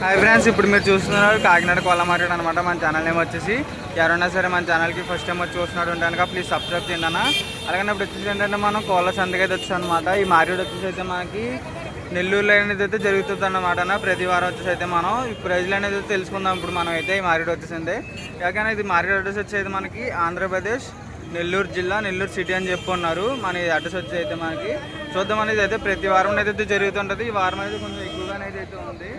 Hi friends ఇప్పుడు మీరు చూస్తున్నారు కాకినాడ కోళ్ళ మార్కెట్ అనమాట మన ఛానల్ నేమ్ వచ్చేసి ఎవరైనా సరే మన ఛానల్కి ఫస్ట్ టైం వచ్చి చూస్తున్నాడు ఉంటే కనుక ప్లీజ్ సబ్స్క్రైబ్ చేయండి అన్న. అలాగే ఇప్పుడు వచ్చేసి ఏంటంటే మనం కోళ్ళ సంతకి అయితే వచ్చాం అనమాట ఈ మార్కెట్ వచ్చేసి అయితే మనకి నెల్లూరులో అనేది అయితే జరుగుతుంది అనమాట ప్రతి వారం వచ్చేసి అయితే మనం ఈ ప్రైజ్లు అనేది అయితే తెలుసుకుందాం. ఇప్పుడు మనం అయితే ఈ మార్కెట్ వచ్చేసింది. యాకైనా ఇది మార్కెట్ అడ్రస్ వచ్చేది మనకి ఆంధ్రప్రదేశ్ నెల్లూరు జిల్లా నెల్లూరు సిటీ అని చెప్పుకున్నారు మన ఈ అడ్రస్ వచ్చి అయితే మనకి చూద్దాం అనేది అయితే ప్రతి వారం అయితే జరుగుతుంటుంది. ఈ వారం అయితే కొంచెం అనేది అయితే ఉంది.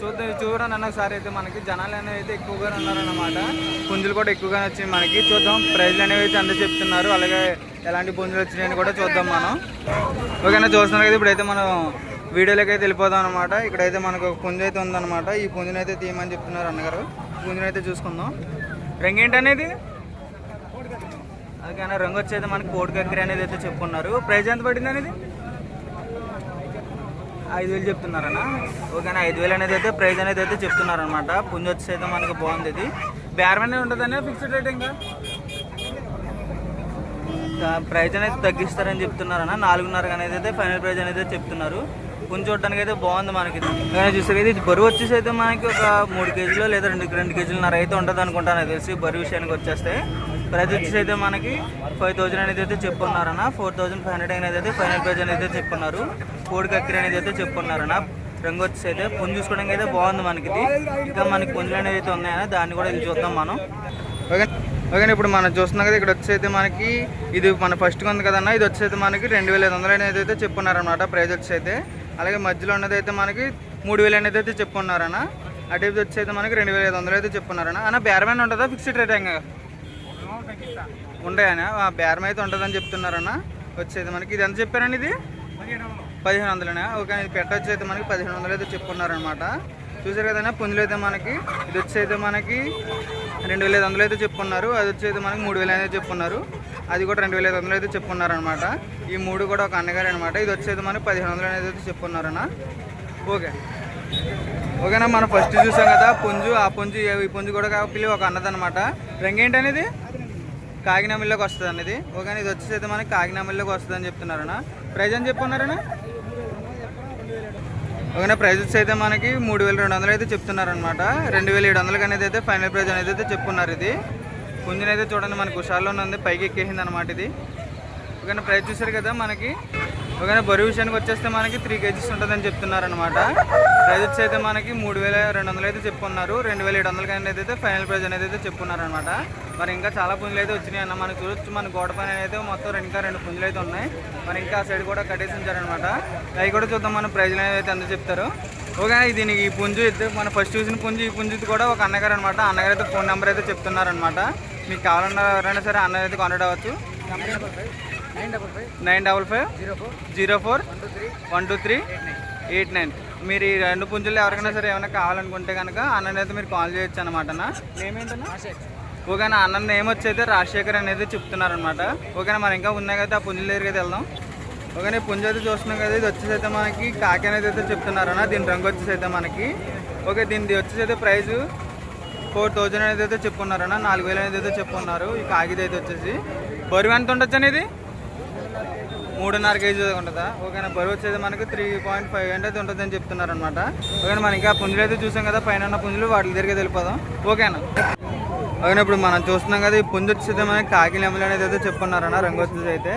చూద్దాం చూడండి అన్న ఒకసారి అయితే మనకి. జనాలు అనేవి అయితే ఎక్కువగానే ఉన్నారన్నమాట. పుంజులు కూడా ఎక్కువగానే వచ్చాయి మనకి. చూద్దాం ప్రైజ్లు అనేవి అయితే అందరూ చెప్తున్నారు. అలాగే ఎలాంటి పుంజులు వచ్చినాయని కూడా చూద్దాం మనం. ఓకేనా చూస్తున్నారు కదా ఇప్పుడైతే మనం వీడియోలోకి అయితే వెళ్ళిపోదాం అనమాట ఇక్కడైతే మనకు పుంజు అయితే ఉందన్నమాట. ఈ పుంజుని అయితే తీయమని చెప్తున్నారు అన్నగారు. పుంజుని అయితే చూసుకుందాం. రంగు ఏంటనేది అందుకని రంగు వచ్చేది మనకి కోడి కక్కరి అనేది అయితే చెప్పుకున్నారు. ప్రైజ్ ఎంత పడింది అనేది? ఐదు వేలు చెప్తున్నారన్న? ఓకేనా ఐదు వేలు అనేది అయితే ప్రైజ్ అనేది అయితే చెప్తున్నారనమాట పుంజ వచ్చేసి అయితే మనకి బాగుంది ఇది. బేరమనే ఉంటుందనే ఫిక్స్డ్ రేట్ ఇంకా? ప్రైజ్ అనేది తగ్గిస్తారని చెప్తున్నారన్న. నాలుగున్నర అనేది అయితే ఫైనల్ ప్రైజ్ అనేది చెప్తున్నారు. కొంచెం చూడడానికి అయితే బాగుంది మనకి. కానీ చూస్తే ఇది బరువు వచ్చేసి అయితే మనకి ఒక మూడు కేజీలు లేదా రెండు రెండు కేజీలన్నర అయితే ఉంటుంది అనుకుంటాను. నాకు తెలిసి బరువు విషయానికి వచ్చేస్తే. ప్రైజ్ వచ్చేసి అయితే మనకి ఫైవ్ థౌజండ్ అనేది అయితే చెప్పున్నారన్న. ఫోర్ థౌజండ్ ఫైవ్ హండ్రెడ్ అనేది అయితే ఫైనల్ ప్రైజ్ అనేది అయితే చెప్పున్నారు. కోడి కక్కిరి అనేది అయితే చెప్పున్నారన్న. రంగు వచ్చేసి అయితే పుంజు చూసుకోవడానికి అయితే బాగుంది మనకి ఇంకా మనకి పుంజులు అనేది అయితే ఉన్నాయని దాన్ని కూడా ఇది చూద్దాం మనం. ఓకే ఓకే ఇప్పుడు మనం చూస్తున్నాం కదా ఇక్కడ వచ్చేది మనకి ఇది మన ఫస్ట్ ఉంది కదన్నా. ఇది వచ్చేది మనకి రెండు వేల ఐదు వందలు అనేది అయితే చెప్పున్నారనమాట ప్రైజ్ వచ్చి అయితే అలాగే మధ్యలో ఉన్నది అయితే మనకి మూడు వేలు అనేది అయితే చెప్పుకున్నారన్న. అటు వచ్చి అయితే మనకి రెండు వేల ఐదు వందలు అయితే చెప్పున్నారన్న అన్న బేరమైన ఉంటుందా? ఫిక్స్డ్ రేట్ ఇంకా ఉండయనా బేరం అయితే ఉంటుందని చెప్తున్నారన్న. వచ్చేది మనకి ఇది ఎంత చెప్పారండి ఇది? పదిహేను వందలనే? ఓకే ఇది పెట్ట వచ్చి అయితే మనకి పదిహేను వందలు అయితే చెప్పుకున్నారనమాట చూసారు కదన్నా పుంజులు అయితే మనకి. ఇది వచ్చి అయితే మనకి రెండు వేల ఐదు వందలు అయితే చెప్పుకున్నారు. అది వచ్చి అయితే మనకి మూడు వేలు అయితే చెప్పుకున్నారు. అది కూడా రెండు వేల ఐదు వందలు అయితే చెప్పుకున్నారనమాట ఈ మూడు కూడా ఒక అన్నగారు అనమాట ఇది వచ్చి అయితే మనకి పదిహేను వందలు అనేది అయితే చెప్పుకున్నారన్నా. ఓకే. ఓకేనా మనం ఫస్ట్ చూసాం కదా పుంజు ఆ పుంజు ఈ పుంజు కూడా కాకపోతే ఒక అన్నదనమాట రంగేంటి అనేది కాకినామిల్లోకి వస్తుంది అనేది ఓకేనా ఇది వచ్చేసి అయితే మనకి కాకినామిల్లోకి వస్తుంది అని చెప్తున్నారన్న. ప్రైజ్ అని చెప్పున్నారన్నా ఓకేనా ప్రైజెస్ అయితే మనకి మూడు వేల రెండు వందలు అయితే చెప్తున్నారనమాట రెండు వేల ఏడు వందలకి అనేది అయితే ఫైనల్ ప్రైజ్ అనేది అయితే చెప్పున్నారు ఇది. పుంజునైతే చూడండి మనకు హుషార్లోనే ఉంది. పైకి ఎక్కేసింది అనమాట ఇది. ఒకవేళ ప్రైస్ చూసారు కదా మనకి? ఒకవేళ బరువు విషయానికి వచ్చేస్తే మనకి త్రీ కేజీస్ ఉంటుందని చెప్తున్నారనమాట ప్రైజెస్ అయితే మనకి మూడు వేల రెండు వందలు అయితే చెప్పుకున్నారు రెండు వేల ఏడు వందలకి అనేది అయితే ఫైనల్ ప్రైజ్ అనేది అయితే చెప్పుకున్నారనమాట మరి ఇంకా చాలా పుంజులు అయితే వచ్చినాయి అన్న మనకు చూడొచ్చు మన గోడ పైన అయితే మొత్తం రెండు ఇంకా రెండు పుంజులు అయితే ఉన్నాయి. మరి ఇంకా ఆ సైడ్ కూడా కట్టేసి ఉంచారనమాట అవి కూడా చూద్దాం మన ప్రైజ్లు అయితే ఎంత చెప్తారు. ఓకే దీనికి ఈ పుంజు మన ఫస్ట్ చూసిన పుంజు ఈ పుంజు కూడా ఒక అన్నగారు అనమాట అన్నగారు అయితే ఫోన్ నెంబర్ అయితే చెప్తున్నారనమాట మీకు కావాలన్నా ఎవరైనా సరే అన్న అయితే కాంటాక్ట్ అవ్వచ్చు. Nine double five zero four one two three eight nine మీరు ఈ రెండు పుంజులు ఎవరికైనా సరే ఏమైనా కావాలనుకుంటే కనుక అన్నని అయితే మీరు కాల్ చేయొచ్చు అనమాట నేమేంటన్నా? ఓకేనా అన్న నేమ్ వచ్చి అయితే రాజశేఖర్ అనేది చెప్తున్నారనమాట ఓకేనా మరి ఇంకా ఉన్నాయి కదా ఆ పుంజుల దగ్గరికి అయితే వెళ్దాం. ఓకేనా ఈ పుంజు అయితే చూస్తున్నాం కదా ఇది వచ్చేసైతే మనకి కాకి అనేది అయితే చెప్తున్నారన్న. దీని రంగు వచ్చేసి అయితే మనకి. ఓకే దీనిది వచ్చేసి అయితే ప్రైజు ఫోర్ థౌజండ్ అనేది అయితే చెప్పున్నారన్న నాలుగు వేలు అనేది అయితే చెప్పున్నారు ఈ కాగిత అయితే వచ్చేసి. బరువు ఎంత ఉండొచ్చు అనేది? మూడున్నర కేజీ ఉంటుందా? ఓకేనా బరువు వచ్చేది మనకి త్రీ పాయింట్ ఫైవ్ అయితే ఉంటుందని చెప్తున్నారు అనమాట ఓకేనా మనం ఇంకా పుంజులు అయితే చూసాం కదా పైన ఉన్న పుంజులు వాటి దగ్గరికి వెళ్ళిపోదాం. ఓకేనా? ఓకేనా ఇప్పుడు మనం చూస్తున్నాం కదా ఈ పుంజు వచ్చేది మనకి కాకి అనేది అయితే చెప్పున్నారన్న రంగు వచ్చేది అయితే.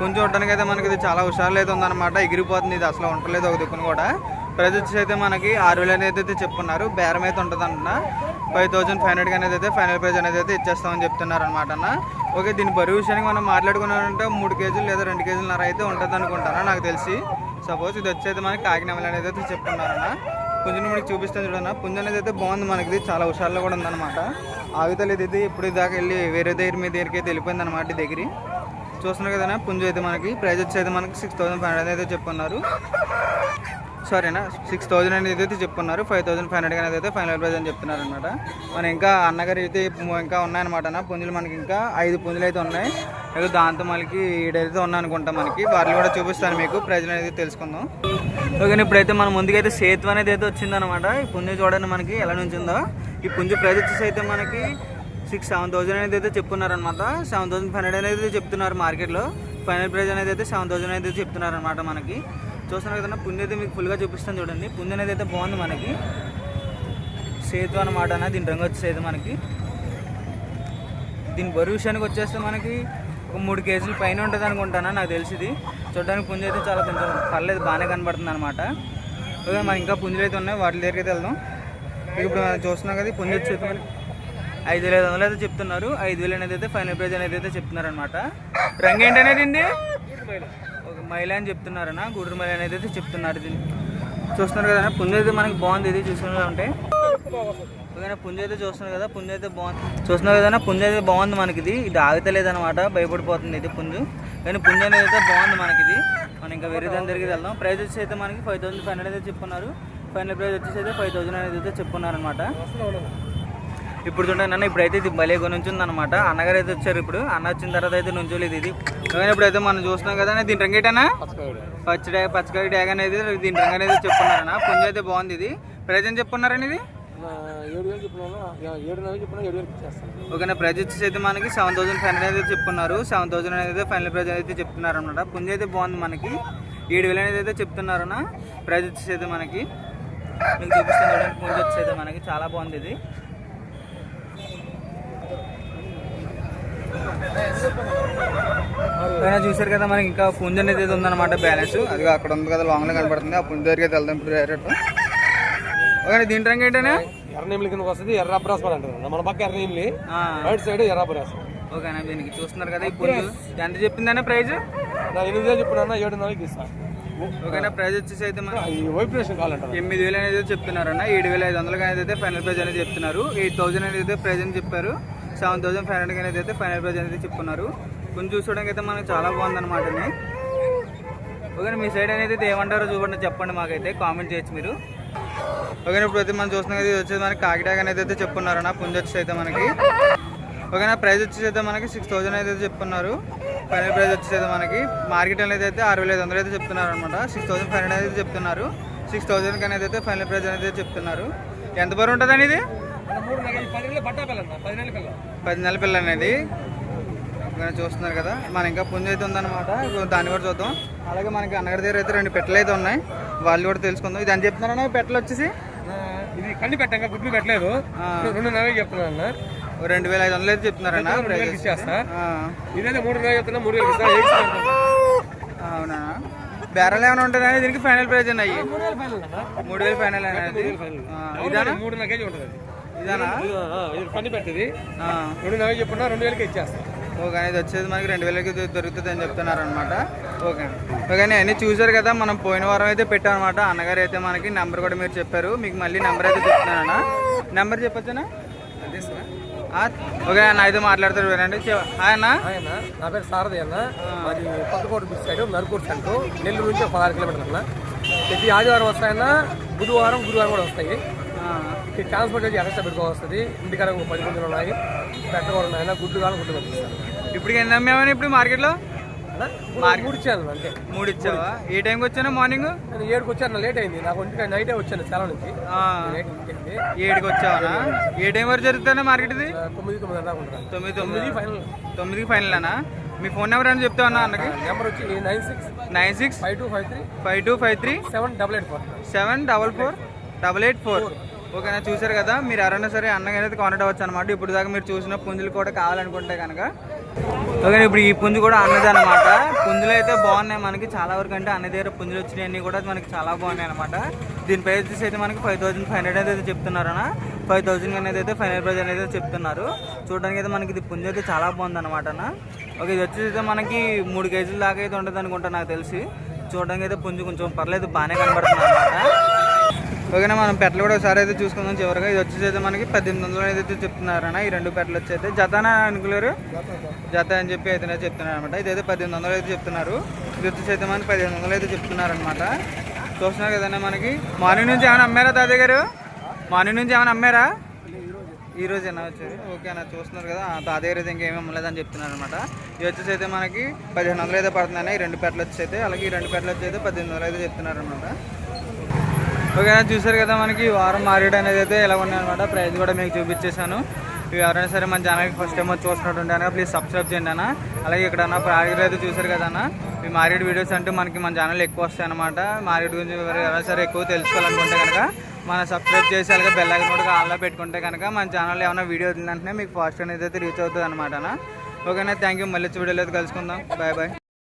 పుంజు ఉండడానికి అయితే మనకి ఇది చాలా హుషారులు అయితే ఉందన్నమాట. ఎగిరిపోతుంది ఇది అసలు ఉండలేదు ఒక దిక్కును కూడా. ప్రైజ్ వచ్చేసి అయితే మనకి ఆరు వేలు అనేది అయితే చెప్పున్నారు బేరం అయితే ఉంటుంది ఫైవ్ థౌసండ్ ఫైవ్ హండ్రెడ్ అనేది అయితే ఫైనల్ ప్రైజ్ అనేది అయితే ఇచ్చేస్తామని చెప్తున్నారు అనమాట అన్న. ఓకే దీని బరువు విషయానికి మనం మాట్లాడుకున్నామంటే మూడు కేజీలు లేదా రెండు కేజీలన్నర అయితే ఉంటుంది అనుకుంటాను నాకు తెలిసి. సపోజ్ ఇది వచ్చేది మనకి కాకినామలు అనేది అయితే చెప్తున్నారన్న. పుంజుని మనకి చూపిస్తాను చూడన్న. పుంజు అనేది అయితే బాగుంది మనకి చాలా హుషారులో కూడా ఉందన్నమాట. ఆగుతలు ఇది ఇప్పుడు దాకా వెళ్ళి వేరే దగ్గర మీ దగ్గరికి అయితే వెళ్ళిపోయింది అనమాట దగ్గర చూస్తున్నారు కదా పుంజు అయితే మనకి ప్రైజ్ వచ్చేది మనకి సిక్స్ థౌసండ్ ఫైవ్ హండ్రెడ్ అయితే చెప్పున్నారు సరేనా? సిక్స్ థౌజండ్ అనేది అయితే చెప్పున్నారు. ఫైవ్ థౌసండ్ ఫైవ్ హండ్రెడ్ అనేది అయితే ఫైనల్ ప్రైజ్ అని చెప్తున్నారు అనమాట మన ఇంకా అన్నగారు అయితే ఇంకా ఉన్నాయన్నమాట అన్న పుంజులు మనకి ఇంకా ఐదు పుంజులు అయితే ఉన్నాయి. ఏదో దాంతో మనకి ఈడైతే ఉన్నాయి అనుకుంటాం మనకి. వాటిని కూడా చూపిస్తాను మీకు. ప్రైజ్లు అనేది తెలుసుకుందాం. ఓకే ఇప్పుడైతే మన ముందుకైతే సేతు అనేది అయితే వచ్చిందనమాట ఈ పుంజు చూడండి మనకి ఎలా నుంచిందో. ఈ పుంజు ప్రైజ్ వచ్చేసి అయితే మనకి సిక్స్ సెవెన్ థౌసండ్ అనేది అయితే చెప్తున్నారనమాట సెవెన్ థౌసండ్ ఫైవ్ హండ్రెడ్ అనేది చెప్తున్నారు మార్కెట్లో. ఫైనల్ ప్రైజ్ అనేది అయితే సెవెన్ థౌసండ్ అయితే చెప్తున్నారు అనమాట మనకి. చూస్తున్నారు కదా పుంజ అయితే మీకు ఫుల్గా చూపిస్తాను చూడండి. పుంజు అనేది అయితే బాగుంది మనకి. సేతు అనమాట అన్న దీని రంగు వచ్చేది మనకి. దీని బరువు విషయానికి వచ్చేస్తే మనకి ఒక మూడు కేజీల పైన ఉంటుంది అనుకుంటానా? నాకు తెలిసింది చూడడానికి పుంజ అయితే చాలా కొంచెం పర్లేదు బాగానే కనబడుతుంది అనమాట ఓకే ఇంకా పుంజులు అయితే ఉన్నాయి వాటి దగ్గరికి అయితే వెళ్దాం. ఇప్పుడు మనం చూస్తున్నాం కదా పుంజ వచ్చేది మనకి ఐదు వేల ఐదు వందలు అయితే చెప్తున్నారు. ఐదు వేలు అనేది అయితే ఫైనల్ ప్రైజ్ అనేది అయితే చెప్తున్నారు అనమాట రంగు ఏంటనేది అండి? మైల అని చెప్తున్నారన్న గూడూరు మైల అనేది అయితే చెప్తున్నారు చూస్తున్నారు కదా పుంజ అయితే మనకి బాగుంది ఇది చూసుకుంటూ ఉంటే. ఓకేనా పుంజ అయితే చూస్తున్నారు కదా పుంజ అయితే బాగుంది. చూస్తున్నారు కదా పుంజ అయితే బాగుంది మనకి ఇది ఇది ఆగతలేదు భయపడిపోతుంది ఇది పుంజు కానీ పుంజ అనేది అయితే బాగుంది మనకి ఇది మనం ఇంకా వేరే దాని దగ్గరికి వెళ్దాం. ప్రైస్ వచ్చి అయితే మనకి ఫైవ్ థౌసండ్ ఫైవ్ హండ్రెడ్ అయితే చెప్పున్నారు ఫైనల్ ప్రైస్ వచ్చేసి అయితే ఫైవ్ థౌసండ్ అనేది అయితే చెప్పున్నారనమాట ఇప్పుడు చూడండి అన్న ఇప్పుడైతే ఇది భలే కొనుంచుంది అనమాట అన్నగారు అయితే వచ్చారు ఇప్పుడు. అన్న వచ్చిన తర్వాత అయితే నుంచోలేదు ఇది. కానీ ఇప్పుడైతే మనం చూస్తున్నాం కదా దీని రంగేటనా పచ్చడి పచ్చకాయ డ్యాగ్ అనేది దీని రంగు అనేది చెప్పున్నారన్న పుంజ అయితే బాగుంది ఇది. ప్రైజ్ ఏం చెప్పున్నారని ఇది? ఓకేనా ప్రైజ్ వచ్చేసి అయితే మనకి సెవెన్ థౌసండ్ ఫైవ్ హండ్రెడ్ అయితే చెప్తున్నారు సెవెన్ థౌసండ్ అనేది ఫైనల్ ప్రైజ్ అయితే చెప్తున్నారు అనమాట పుంజ అయితే బాగుంది మనకి. ఏడు వేలు అనేది అయితే చెప్తున్నారన్న. ప్రైజ్ వచ్చేసి అయితే మనకి. మీకు చూపిస్తాను పుంజ వచ్చేది మనకి. చాలా బాగుంది ఇది. పైన చూసారు కదా మనకి ఇంకా పుంజ అనేది ఉందన్నమాట బ్యాలెన్స్. అది అక్కడ ఉంది కదా లాంగ్లో కనబడుతుంది ఆ పుంజ దగ్గరికి వెళ్దాం ఇప్పుడు డైరెక్ట్ ఓకే దీని రంగు ఏంటనే ఎర్రనీమిలి కిందకి వస్తుంది ఎర్ర అబ్రాస్పల్ అంటారు మన పక్క ఎర్రనీమిలి ఆ, రైట్ సైడ్ ఎర్ర అబ్రాస్ ఓకేనా దీనికి చూస్తున్నారు కదా పుంజు. ఎంత చెప్పిందనే ప్రైజ్? నా ఎనిమిది చెప్పినా ఏడు నెలలకి ఇస్తాను ఓకేనా ప్రైజ్ వచ్చేసి అయితే వైబ్రేషన్ కావాలంటారు ఎనిమిది వేలు అనేది చెప్తున్నారన్న. ఏడు వేల ఐదు వందలకి అనేది అయితే ఫైనల్ ప్రైజ్ అనేది చెప్తున్నారు. ఎయిట్ థౌసండ్ అనేది అయితే ప్రైజ్ అని చెప్పారు. సెవెన్ థౌసండ్ ఫైవ్ హండ్రెడ్ అనేది అయితే ఫైనల్ ప్రైజ్ అనేది చెప్తున్నారు కొంచెం చూసుకోవడానికి అయితే మనకు చాలా బాగుందన్నమాట ఓకే మీ సైడ్ అనేది ఏమంటారో చూడండి చెప్పండి మాకైతే కామెంట్ చేయొచ్చు మీరు. ఓకే ఇప్పుడు అయితే మనం చూస్తున్నాం కదా ఇది వచ్చేసి మనకి కాకిటాక్ అనేది అయితే చెప్పున్నారు పుంజ వచ్చేసి అయితే మనకి. ఓకేనా ప్రైస్ వచ్చేసి అయితే మనకి సిక్స్ థౌసండ్ అయితే చెప్పున్నారు ఫైనల్ ప్రైస్ వచ్చేసి అయితే మనకి మార్కెట్ అనేది అయితే ఆరు వేల ఐదు వందలు అయితే చెప్తున్నారు అనమాట సిక్స్ థౌసండ్ ఫైవ్ హండ్రెడ్ అయితే చెప్తున్నారు సిక్స్ థౌసండ్కి అనేది అయితే ఫైనల్ ప్రైస్ అనేది చెప్తున్నారు. ఎంత బరువు ఉంటుందండి ఇది? పది నెలలు పిల్ల అనేది. చూస్తున్నారు కదా మన ఇంకా పుంజ అయితే ఉందన్నమాట. దాన్ని కూడా చూద్దాం. అలాగే మనకి అన్నగారి దగ్గర అయితే రెండు పెట్టలు అయితే ఉన్నాయి. వాళ్ళు కూడా తెలుసుకుందాం. ఇది అని చెప్తున్నారన్నా ఈ పెట్టలు వచ్చేసి? ఇది కండి పెట్టాక గుడ్లు పెట్టలేదు. రెండు నెలలు చెప్తున్నాను ఓ రెండు వేల ఐదు వందలు అయితే చెప్తున్నారన్నా. ఇచ్చేస్తా. ఇదైతే మూడు నెలలు చెప్తున్నా మూడు వేలు అవునా? బేరాలు ఏమైనా ఉంటుందని దీనికి ఫైనల్ ప్రైజ్ ఉన్నాయి. మూడు వేలు ఫైనల్ అనేది. ఇదానా? మూడున్నర కేజీ ఉంటుంది. ఇదానా? కండి పెట్టింది ఆ, రెండు నెలలు చెప్పున్నా రెండు వేలకి ఇచ్చేస్తా. ఓకే అనేది వచ్చేది మనకి రెండు వేలకి దొరుకుతుంది అని చెప్తున్నారు అనమాట ఓకే ఓకే అన్నీ చూసారు కదా మనం పోయిన వారం అయితే పెట్టాం అనమాట అన్నగారు అయితే మనకి నెంబర్ కూడా మీరు చెప్పారు. మీకు మళ్ళీ నెంబర్ అయితే చెప్తున్నానా నెంబర్ చెప్పొచ్చునా? అదే ఓకే అన్న అయితే మాట్లాడతారు వినండి. అన్న. ఆయన నా పేరు సారథి అన్న. మాది Kothakota beach side Narukuru centre. Nellore నుంచి ఒక పదహారు కిలోమీటర్లు అన్న. ప్రతి ఆదివారం వస్తాయన్న బుధవారం గురువారం కూడా వస్తాయి. ట్రాన్స్పోర్ట్ ఎక్స్ట్రా పెట్టుకోవాలి వస్తుంది. ఇంటికాడ పది గుడ్లు ఉన్నాయి. పెట్ట కూడా ఉన్నాయి. గుడ్లు కావాలి గుడ్లు పంపిస్తాను ఇప్పుడు ఎన్ని అమ్మేమని ఇప్పుడు మార్కెట్లో? అన్న, మూడు- ఇచ్చాను అంతే. మూడు ఇచ్చావా? ఏ టైంకి వచ్చాను మార్నింగ్? నేను ఏడుకి వచ్చాను లేట్ అయింది. నాకు ఒంటికి నైటే వచ్చాను చాలా నుంచి. ఏడుకి వచ్చావా? ఏ టైం వరకు జరుగుతుందా మార్కెట్ ఇది తొమ్మిది తొమ్మిది దాకా తొమ్మిది తొమ్మిది ఫైనల్. తొమ్మిదికి ఫైనల్ అన్నా మీ ఫోన్ నెంబర్ అని చెప్తా ఉన్నా అన్నకి? నెంబర్ వచ్చి nine six nine six five two five three five two five three seven double eight four. Seven double four double eight four ఓకేనా చూసారు కదా? మీరు ఎవరైనా సరే అన్నగా అయితే కాంటాక్ట్ అవ్వచ్చు అనమాట ఇప్పుడు దాకా మీరు చూసిన పుంజులు కూడా కావాలనుకుంటే కనుక ఓకే ఇప్పుడు ఈ పుంజు కూడా అన్నది అనమాట పుంజులు అయితే బాగున్నాయి మనకి. చాలా వరకు అంటే అన్న దగ్గర పుంజులు వచ్చినాయి కూడా మనకి చాలా బాగున్నాయి అనమాట దీని ప్రైస్ అయితే మనకి ఫైవ్ థౌసండ్ ఫైవ్ హండ్రెడ్ అయితే చెప్తున్నారనా ఫైవ్ థౌసండ్ అనేది అయితే ఫైనల్ ప్రైజ్ అనేది చెప్తున్నారు. చూడడానికి అయితే మనకి ఇది పుంజు అయితే చాలా బాగుంది అనమాట అన్న. ఓకే ఇది వచ్చేసి అయితే మనకి మూడు కేజీల దాకా అయితే ఉంటుంది అనుకుంటా నాకు తెలిసి. చూడడానికి అయితే పుంజు కొంచెం పర్లేదు బాగానే కనబడుతుంది అనమాట ఓకేనా మనం పెట్టలు కూడా ఒకసారి అయితే చూసుకుందాం చివరిగా. ఇది వచ్చేసి అయితే మనకి పద్దెనిమిది వందలు అయితే చెప్తున్నారన్న. ఈ రెండు పెట్టలు వచ్చి అయితే జతనా అనుకున్నారు? జత అని చెప్పి అయితే చెప్తున్నారు అనమాట ఇదైతే పద్దెనిమిది వందలు అయితే చెప్తున్నారు. ఇది వచ్చేసి అయితే మనకి పదిహేను వందలు అయితే చెప్తున్నారు అనమాట చూస్తున్నారు కదన్నా మనకి? మార్నింగ్ నుంచి ఏమైనా అమ్మారా తాతయ్య గారు? మార్నింగ్ నుంచి ఏమైనా అమ్మారా? ఈ రోజు ఏనా వచ్చేది ఓకే అన్న చూస్తున్నారు కదా. ఆ గారు అయితే ఇంకేమీ అమ్మలేదని చెప్తున్నారు అనమాట ఇది వచ్చేసి అయితే మనకి పదిహేను వందలు అయితే పడుతున్నాయి. ఈ రెండు పెట్టలు వచ్చి అయితే అలాగే ఈ రెండు పెట్టలు వచ్చి అయితే పద్దెనిమిది వందలు అయితే చెప్తున్నారు అనమాట ఓకేనా చూసారు కదా మనకి ఈ వారం మార్కెట్ అనేది అయితే ఎలా ఉన్నాయన్నమాట? ప్రైస్ కూడా మీకు చూపించేశాను. ఇవి ఎవరైనా సరే మన ఛానల్కి ఫస్ట్ టైం వచ్చి చూస్తున్నట్టు అన్న ప్లీజ్ సబ్స్క్రైబ్ చేయండి అన్న. అలాగే ఇక్కడ అన్న ప్రాజెక్ట్ అయితే చూసారు కదా అన్న ఈ మార్కెట్ వీడియోస్ అంటే మనకి మన ఛానల్ ఎక్కువ వస్తాయి అనమాట మార్కెట్ గురించి ఎవరైనా సరే ఎక్కువ తెలుసుకోవాలనుకుంటే కనుక మన సబ్స్క్రైబ్ చేసి అలాగే బెల్ ఐకన్ కూడా ఆన్లో పెట్టుకుంటే కనుక మన ఛానల్ ఏమైనా వీడియో వదిలిన మీకు ఫాస్ట్ అనేది అయితే రీచ్ అవుతుంది అనమాట ఓకేనా థ్యాంక్ యూ మళ్ళీ వచ్చే వీడియోలో కలుసుకుందాం. Bye bye